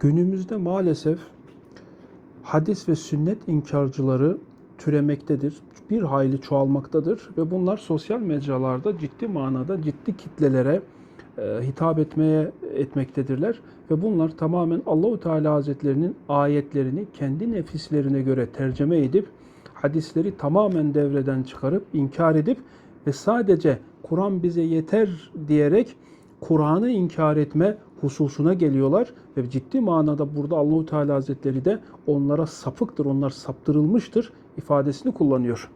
Günümüzde maalesef hadis ve sünnet inkarcıları türemektedir. Bir hayli çoğalmaktadır ve bunlar sosyal mecralarda ciddi manada ciddi kitlelere e, hitap etmeye etmektedirler ve bunlar tamamen Allahu Teala Hazretlerinin ayetlerini kendi nefislerine göre tercüme edip hadisleri tamamen devreden çıkarıp inkar edip ve sadece Kur'an bize yeter diyerek Kur'an'ı inkar etme hususuna geliyorlar ve ciddi manada burada Allahu Teala Hazretleri de onlara sapıktır, onlar saptırılmıştır ifadesini kullanıyor.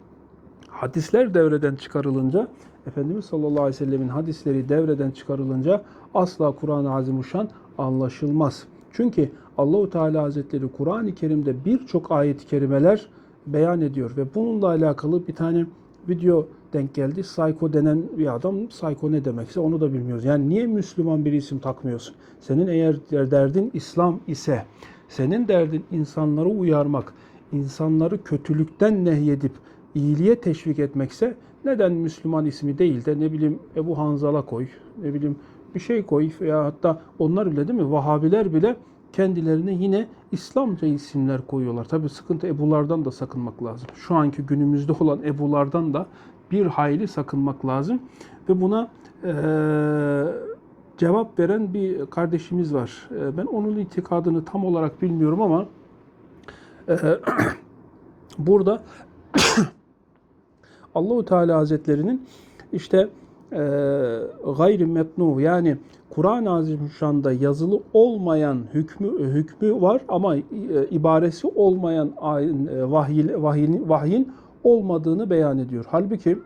Hadisler devreden çıkarılınca Efendimiz sallallahu aleyhi ve sellemin hadisleri devreden çıkarılınca asla Kur'an-ı Azimuşşan anlaşılmaz. Çünkü Allahu Teala Hazretleri Kur'an-ı Kerim'de birçok ayet-i kerimeler beyan ediyor ve bununla alakalı bir tane video denk geldi. Psycho denen bir adam, psycho ne demekse onu da bilmiyoruz. Yani niye Müslüman bir isim takmıyorsun? Senin eğer derdin İslam ise, senin derdin insanları uyarmak, insanları kötülükten nehyedip iyiliğe teşvik etmekse neden Müslüman ismi değil de ne bileyim Ebu Hanzala koy, ne bileyim bir şey koy veya hatta onlar bile değil mi Vahabiler bile kendilerine yine İslamca isimler koyuyorlar. Tabi sıkıntı Ebulardan da sakınmak lazım. Şu anki günümüzde olan Ebulardan da bir hayli sakınmak lazım. Ve buna eee, cevap veren bir kardeşimiz var. Eee, ben onun itikadını tam olarak bilmiyorum ama eee, burada Allahu Teala Hazretlerinin işte e, gayri metnu yani Kur'an-ı Azimüşşan'da yazılı olmayan hükmü hükmü var ama e, ibaresi olmayan e, vahiy, vahyin, vahyin olmadığını beyan ediyor. Halbuki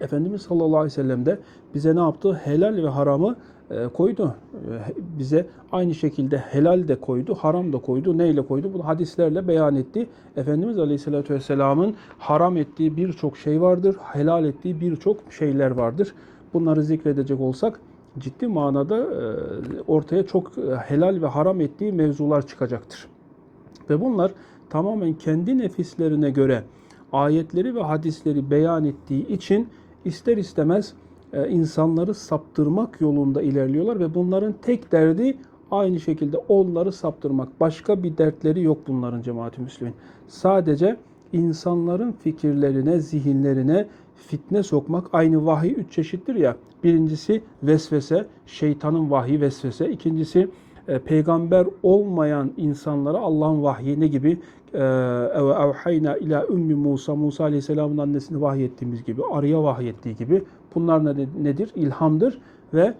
Efendimiz sallallahu aleyhi ve sellem de bize ne yaptı? Helal ve haramı e, koydu. E, bize aynı şekilde helal de koydu, haram da koydu. Neyle koydu? Bunu hadislerle beyan etti. Efendimiz aleyhissalatü vesselamın haram ettiği birçok şey vardır. Helal ettiği birçok şeyler vardır. Bunları zikredecek olsak ciddi manada e, ortaya çok helal ve haram ettiği mevzular çıkacaktır. Ve bunlar tamamen kendi nefislerine göre ayetleri ve hadisleri beyan ettiği için ister istemez e, insanları saptırmak yolunda ilerliyorlar ve bunların tek derdi aynı şekilde onları saptırmak. Başka bir dertleri yok bunların cemaati Müslümin. Sadece insanların fikirlerine, zihinlerine fitne sokmak. Aynı vahiy üç çeşittir ya. Birincisi vesvese, şeytanın vahyi vesvese. İkincisi e, peygamber olmayan insanlara Allah'ın vahyi ne gibi? E, evhayna ila ümmi Musa, Musa Aleyhisselam'ın annesini vahyettiğimiz gibi, arıya vahyettiği gibi. Bunlar nedir? İlhamdır ve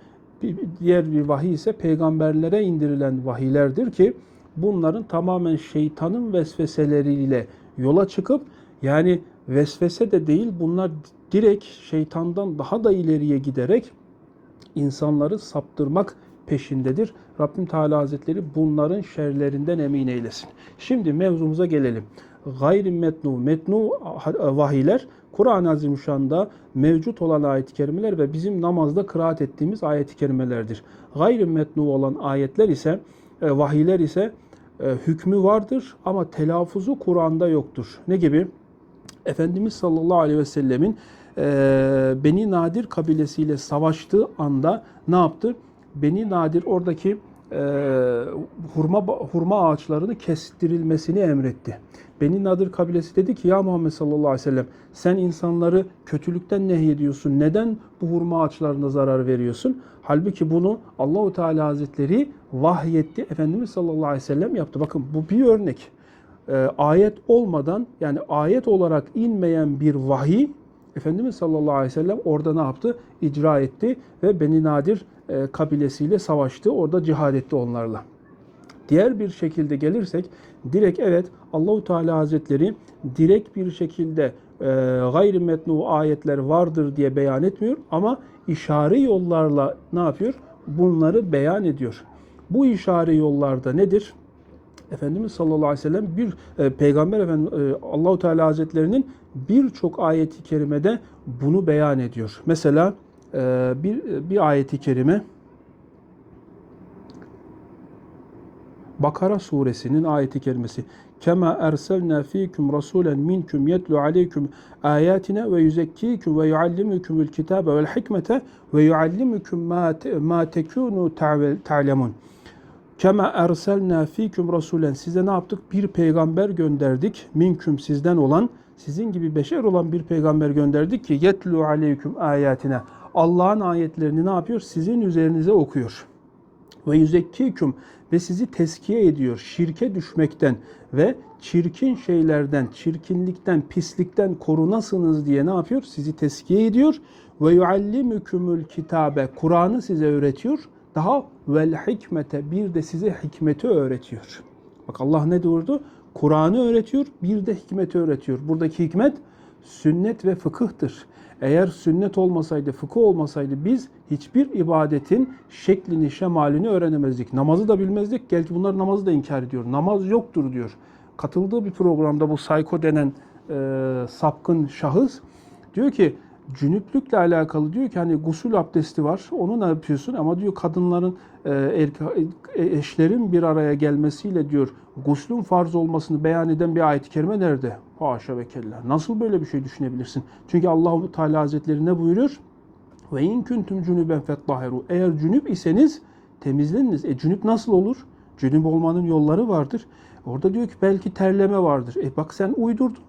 diğer bir vahiy ise peygamberlere indirilen vahiylerdir ki bunların tamamen şeytanın vesveseleriyle yola çıkıp yani vesvese de değil bunlar direkt şeytandan daha da ileriye giderek insanları saptırmak peşindedir. Rabbim Teala Hazretleri bunların şerlerinden emin eylesin. Şimdi mevzumuza gelelim. Gayri metnu, metnu vahiyler Kur'an-ı Azimüşşan'da mevcut olan ayet-i kerimeler ve bizim namazda kıraat ettiğimiz ayet-i kerimelerdir. Gayri metnu olan ayetler ise, e, vahiyler ise e, hükmü vardır ama telaffuzu Kur'an'da yoktur. Ne gibi? Efendimiz sallallahu aleyhi ve sellemin e, Beni Nadir kabilesiyle savaştığı anda ne yaptı? Beni Nadir oradaki e, hurma hurma ağaçlarını kestirilmesini emretti. Beni Nadir kabilesi dedi ki ya Muhammed sallallahu aleyhi ve sellem sen insanları kötülükten nehyediyorsun. Neden bu hurma ağaçlarına zarar veriyorsun? Halbuki bunu Allahu Teala Hazretleri vahyetti. Efendimiz sallallahu aleyhi ve sellem yaptı. Bakın bu bir örnek. E, ayet olmadan yani ayet olarak inmeyen bir vahiy Efendimiz sallallahu aleyhi ve sellem orada ne yaptı? İcra etti ve Beni Nadir e, kabilesiyle savaştı. Orada cihad etti onlarla. Diğer bir şekilde gelirsek direkt evet Allahu Teala Hazretleri direkt bir şekilde e, gayri metnu ayetler vardır diye beyan etmiyor ama işare yollarla ne yapıyor? Bunları beyan ediyor. Bu işare yollarda nedir? Efendimiz sallallahu aleyhi ve sellem bir e, peygamber efendim e, Allahu Teala Hazretlerinin birçok ayeti kerimede bunu beyan ediyor. Mesela e, bir bir ayeti kerime Bakara suresinin ayeti kerimesi. Kema erselna fikum rasulen minkum yetlu aleykum ayatina ve yuzekkikum ve yuallimukumul kitabe vel hikmete ve yuallimukum ma ma tekunu ta'lemun. Kema erselna fikum rasulen size ne yaptık? Bir peygamber gönderdik. Minküm sizden olan, sizin gibi beşer olan bir peygamber gönderdik ki yetlu aleyküm ayetine. Allah'ın ayetlerini ne yapıyor? Sizin üzerinize okuyor. Ve yüzekkiküm ve sizi teskiye ediyor. Şirke düşmekten ve çirkin şeylerden, çirkinlikten, pislikten korunasınız diye ne yapıyor? Sizi teskiye ediyor. Ve yuallimükümül kitabe. Kur'an'ı size öğretiyor. Daha vel hikmete bir de size hikmeti öğretiyor. Bak Allah ne diyordu? Kur'an'ı öğretiyor, bir de hikmeti öğretiyor. Buradaki hikmet sünnet ve fıkıhtır. Eğer sünnet olmasaydı, fıkıh olmasaydı biz hiçbir ibadetin şeklini, şemalini öğrenemezdik. Namazı da bilmezdik. Belki bunlar namazı da inkar ediyor. Namaz yoktur diyor. Katıldığı bir programda bu Sayko denen e, sapkın şahıs diyor ki cünüplükle alakalı diyor ki hani gusül abdesti var. Onu ne yapıyorsun? Ama diyor kadınların e, e, eşlerin bir araya gelmesiyle diyor guslün farz olmasını beyan eden bir ayet-i kerime nerede? Haşa ve kella. Nasıl böyle bir şey düşünebilirsin? Çünkü Allahu Teala Hazretleri ne buyuruyor? Ve in kuntum cunuben fettahiru. Eğer cünüp iseniz temizleniniz. E cünüp nasıl olur? Cünüp olmanın yolları vardır. Orada diyor ki belki terleme vardır. E bak sen uydurdun.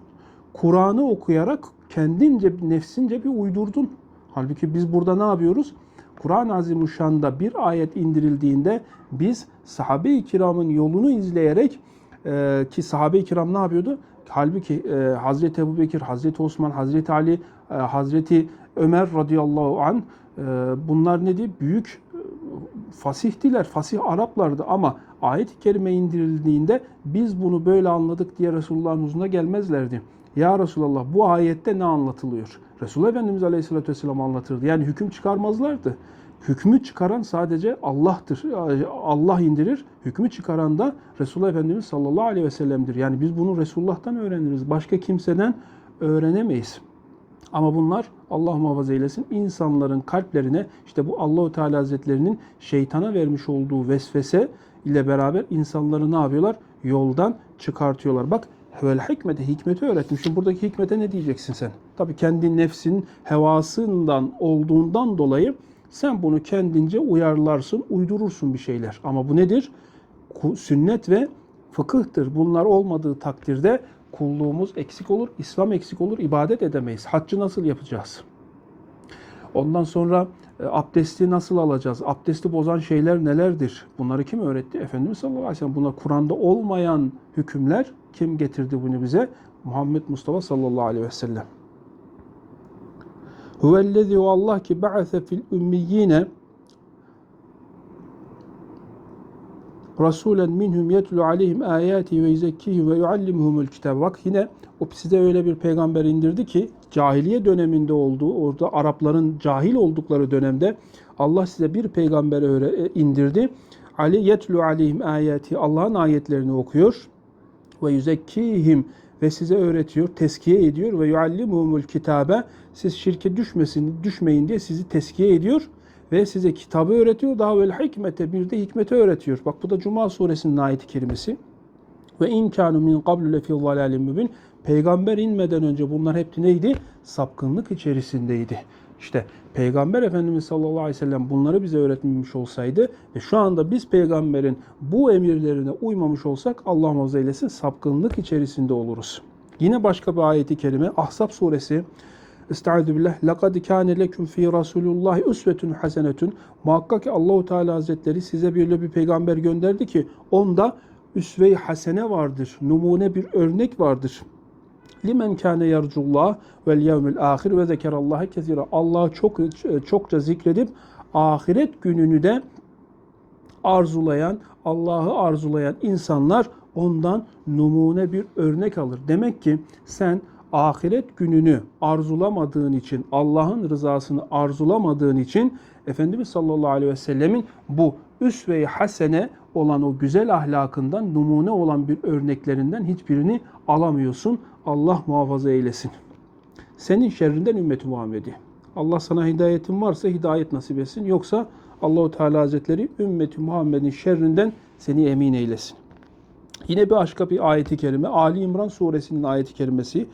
Kur'an'ı okuyarak kendince, nefsince bir uydurdun. Halbuki biz burada ne yapıyoruz? Kur'an-ı Azimuşşan'da bir ayet indirildiğinde biz sahabe-i kiramın yolunu izleyerek e, ki sahabe-i kiram ne yapıyordu? Halbuki e, Hazreti Ebu Bekir, Hazreti Osman, Hazreti Ali, e, Hazreti Ömer radıyallahu an e, bunlar ne diye büyük e, fasihtiler, fasih Araplardı ama ayet-i kerime indirildiğinde biz bunu böyle anladık diye Resulullah'ın huzuruna gelmezlerdi. Ya Resulallah bu ayette ne anlatılıyor? Resulullah Efendimiz Aleyhisselatü Vesselam anlatırdı. Yani hüküm çıkarmazlardı. Hükmü çıkaran sadece Allah'tır. Allah indirir. Hükmü çıkaran da Resulullah Efendimiz sallallahu aleyhi ve sellem'dir. Yani biz bunu Resulullah'tan öğreniriz. Başka kimseden öğrenemeyiz. Ama bunlar Allah muhafaza eylesin insanların kalplerine işte bu Allahu Teala Hazretlerinin şeytana vermiş olduğu vesvese ile beraber insanları ne yapıyorlar? Yoldan çıkartıyorlar. Bak vel hikmete hikmeti öğrettim. Şimdi buradaki hikmete ne diyeceksin sen? Tabii kendi nefsin hevasından olduğundan dolayı sen bunu kendince uyarlarsın, uydurursun bir şeyler. Ama bu nedir? Sünnet ve fıkıhtır. Bunlar olmadığı takdirde kulluğumuz eksik olur, İslam eksik olur, ibadet edemeyiz. Haccı nasıl yapacağız? Ondan sonra e, abdesti nasıl alacağız? Abdesti bozan şeyler nelerdir? Bunları kim öğretti? Efendimiz sallallahu aleyhi ve sellem. Bunlar Kur'an'da olmayan hükümler kim getirdi bunu bize? Muhammed Mustafa sallallahu aleyhi ve sellem. Huvellezî o Allah ki ba'ase fil ümmiyyine Rasulen minhum yetlu aleyhim ayati ve yuzekkihi ve yuallimuhumul kitab. Bak yine o size öyle bir peygamber indirdi ki cahiliye döneminde olduğu, orada Arapların cahil oldukları dönemde Allah size bir peygamber öyle indirdi. Ali yetlu aleyhim ayati Allah'ın ayetlerini okuyor ve yüzekkihim ve size öğretiyor, teskiye ediyor ve yuallimuhumul kitabe siz şirke düşmesin, düşmeyin diye sizi teskiye ediyor ve size kitabı öğretiyor. Daha vel hikmete bir de hikmeti öğretiyor. Bak bu da Cuma suresinin ayet-i kerimesi. Ve imkanu min qablu lefi zalalin mübin. Peygamber inmeden önce bunlar hep neydi? Sapkınlık içerisindeydi. İşte Peygamber Efendimiz sallallahu aleyhi ve sellem bunları bize öğretmemiş olsaydı ve şu anda biz peygamberin bu emirlerine uymamış olsak Allah muhafaza eylesin sapkınlık içerisinde oluruz. Yine başka bir ayeti kerime Ahzab suresi Estaizu billah. Lekad kâne leküm fî Rasulullahi üsvetun hasenetun. Muhakkak ki Allahu Teala Hazretleri size böyle bir peygamber gönderdi ki onda üsve-i hasene vardır. Numune bir örnek vardır. Limen kâne yercullah vel yevmil ahir ve zekerallaha kesira. Allah'ı çok çokça zikredip ahiret gününü de arzulayan, Allah'ı arzulayan insanlar ondan numune bir örnek alır. Demek ki sen ahiret gününü arzulamadığın için, Allah'ın rızasını arzulamadığın için Efendimiz sallallahu aleyhi ve sellemin bu üsve-i hasene olan o güzel ahlakından numune olan bir örneklerinden hiçbirini alamıyorsun. Allah muhafaza eylesin. Senin şerrinden ümmeti Muhammed'i. Allah sana hidayetin varsa hidayet nasip etsin. Yoksa Allahu Teala Hazretleri ümmeti Muhammed'in şerrinden seni emin eylesin. Yine bir başka bir ayeti kerime Ali İmran suresinin ayeti kerimesi.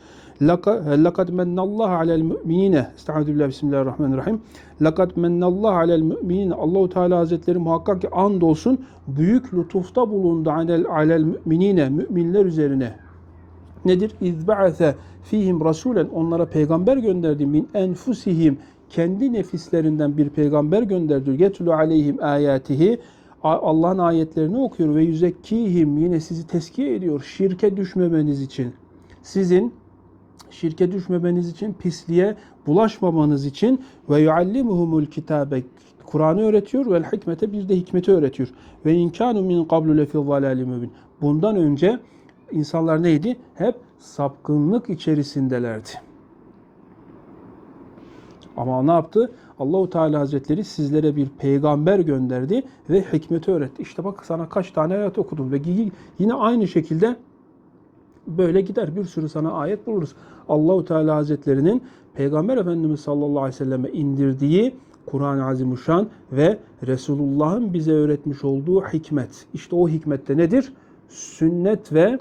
Lekad mennallahu alel müminine. Estaizu billah bismillahirrahmanirrahim. Lekad mennallahu alel müminine. Allahu Teala Hazretleri muhakkak ki and olsun büyük lütufta bulundu alel alel müminler üzerine. Nedir? İzba'ase fihim rasulen onlara peygamber gönderdi min enfusihim kendi nefislerinden bir peygamber gönderdi. Yetlu aleyhim ayatihi Allah'ın ayetlerini okuyor ve yüzekkihim yine sizi teskiye ediyor şirke düşmemeniz için. Sizin şirke düşmemeniz için, pisliğe bulaşmamanız için ve yuallimuhumul kitabe Kur'an'ı öğretiyor ve hikmete bir de hikmeti öğretiyor. Ve inkanu min qablu lefi zalalim mübin. Bundan önce insanlar neydi? Hep sapkınlık içerisindelerdi. Ama ne yaptı? Allahu Teala Hazretleri sizlere bir peygamber gönderdi ve hikmeti öğretti. İşte bak sana kaç tane ayet okudum ve yine aynı şekilde böyle gider. Bir sürü sana ayet buluruz. Allahu Teala Hazretlerinin Peygamber Efendimiz sallallahu aleyhi ve selleme indirdiği Kur'an-ı Azimuşşan ve Resulullah'ın bize öğretmiş olduğu hikmet. İşte o hikmette nedir? Sünnet ve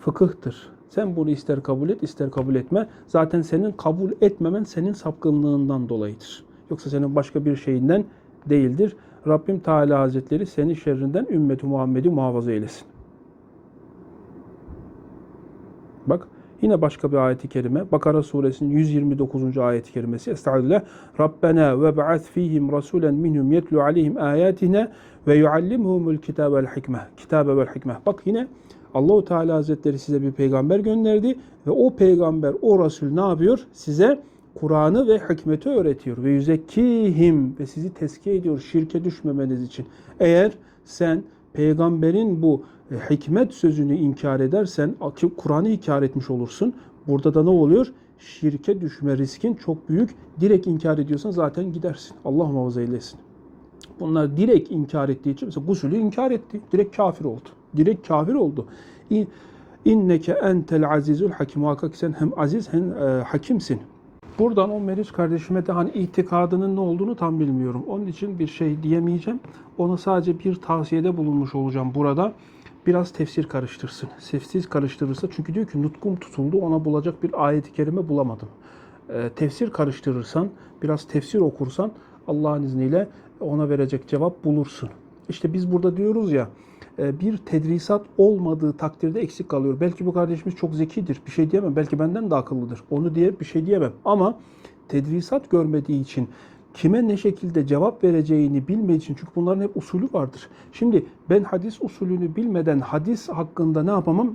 fıkıhtır. Sen bunu ister kabul et, ister kabul etme. Zaten senin kabul etmemen senin sapkınlığından dolayıdır. Yoksa senin başka bir şeyinden değildir. Rabbim Teala Hazretleri seni şerrinden ümmeti Muhammed'i muhafaza eylesin. Bak yine başka bir ayeti kerime. Bakara suresinin 129. ayeti kerimesi. Estağfirullah. Rabbena ve ba'ath fihim rasulen minhum yetlu aleyhim ayatina ve yuallimhumul kitabe vel hikmeh. Kitabe vel hikmeh. Bak yine Allahu Teala Hazretleri size bir peygamber gönderdi ve o peygamber, o Resul ne yapıyor? Size Kur'an'ı ve hikmeti öğretiyor ve yüzekkihim ve sizi tezkiye ediyor şirke düşmemeniz için. Eğer sen peygamberin bu hikmet sözünü inkar edersen Kur'an'ı inkar etmiş olursun. Burada da ne oluyor? Şirke düşme riskin çok büyük. Direkt inkar ediyorsan zaten gidersin. Allah muhafaza eylesin. Bunlar direkt inkar ettiği için mesela gusülü inkar etti. Direkt kafir oldu. Direkt kafir oldu. İnneke entel azizul hakim. Muhakkak sen hem aziz hem e, hakimsin. Buradan o Meriç kardeşime de hani itikadının ne olduğunu tam bilmiyorum. Onun için bir şey diyemeyeceğim. Ona sadece bir tavsiyede bulunmuş olacağım burada. Biraz tefsir karıştırsın. Tefsir karıştırırsa çünkü diyor ki nutkum tutuldu ona bulacak bir ayet-i kerime bulamadım. E, tefsir karıştırırsan, biraz tefsir okursan Allah'ın izniyle ona verecek cevap bulursun. İşte biz burada diyoruz ya e, bir tedrisat olmadığı takdirde eksik kalıyor. Belki bu kardeşimiz çok zekidir. Bir şey diyemem. Belki benden de akıllıdır. Onu diye bir şey diyemem. Ama tedrisat görmediği için kime ne şekilde cevap vereceğini bilmediği için çünkü bunların hep usulü vardır. Şimdi ben hadis usulünü bilmeden hadis hakkında ne yapamam?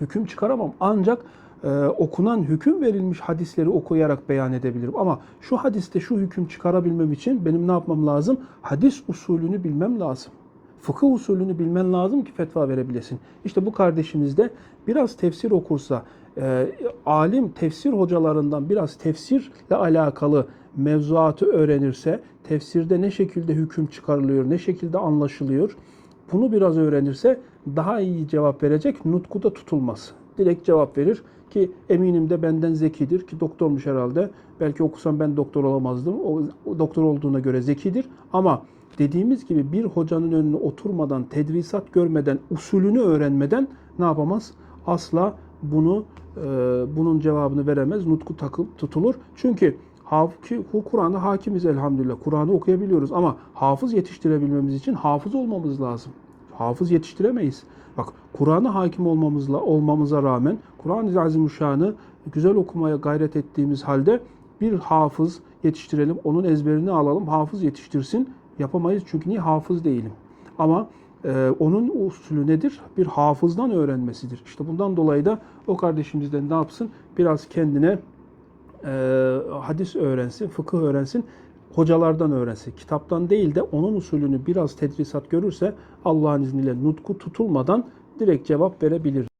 Hüküm çıkaramam. Ancak e, okunan hüküm verilmiş hadisleri okuyarak beyan edebilirim. Ama şu hadiste şu hüküm çıkarabilmem için benim ne yapmam lazım? Hadis usulünü bilmem lazım. Fıkıh usulünü bilmen lazım ki fetva verebilesin. İşte bu kardeşimiz de biraz tefsir okursa, e, alim tefsir hocalarından biraz tefsirle alakalı mevzuatı öğrenirse, tefsirde ne şekilde hüküm çıkarılıyor, ne şekilde anlaşılıyor, bunu biraz öğrenirse daha iyi cevap verecek, nutku da tutulmaz. Direkt cevap verir ki eminim de benden zekidir ki doktormuş herhalde. Belki okusam ben doktor olamazdım. O, o doktor olduğuna göre zekidir ama dediğimiz gibi bir hocanın önüne oturmadan, tedrisat görmeden, usulünü öğrenmeden ne yapamaz? Asla bunu e, bunun cevabını veremez. Nutku takıl, tutulur. Çünkü Kur'an'a hakimiz elhamdülillah. Kur'an'ı okuyabiliyoruz ama hafız yetiştirebilmemiz için hafız olmamız lazım. Hafız yetiştiremeyiz. Bak Kur'an'a hakim olmamızla olmamıza rağmen Kur'an-ı Azimüşşan'ı güzel okumaya gayret ettiğimiz halde bir hafız yetiştirelim, onun ezberini alalım, hafız yetiştirsin. Yapamayız çünkü niye hafız değilim. Ama e, onun usulü nedir? Bir hafızdan öğrenmesidir. İşte bundan dolayı da o kardeşimizden ne yapsın? Biraz kendine e, hadis öğrensin, fıkıh öğrensin, hocalardan öğrensin. Kitaptan değil de onun usulünü biraz tedrisat görürse Allah'ın izniyle nutku tutulmadan direkt cevap verebilir.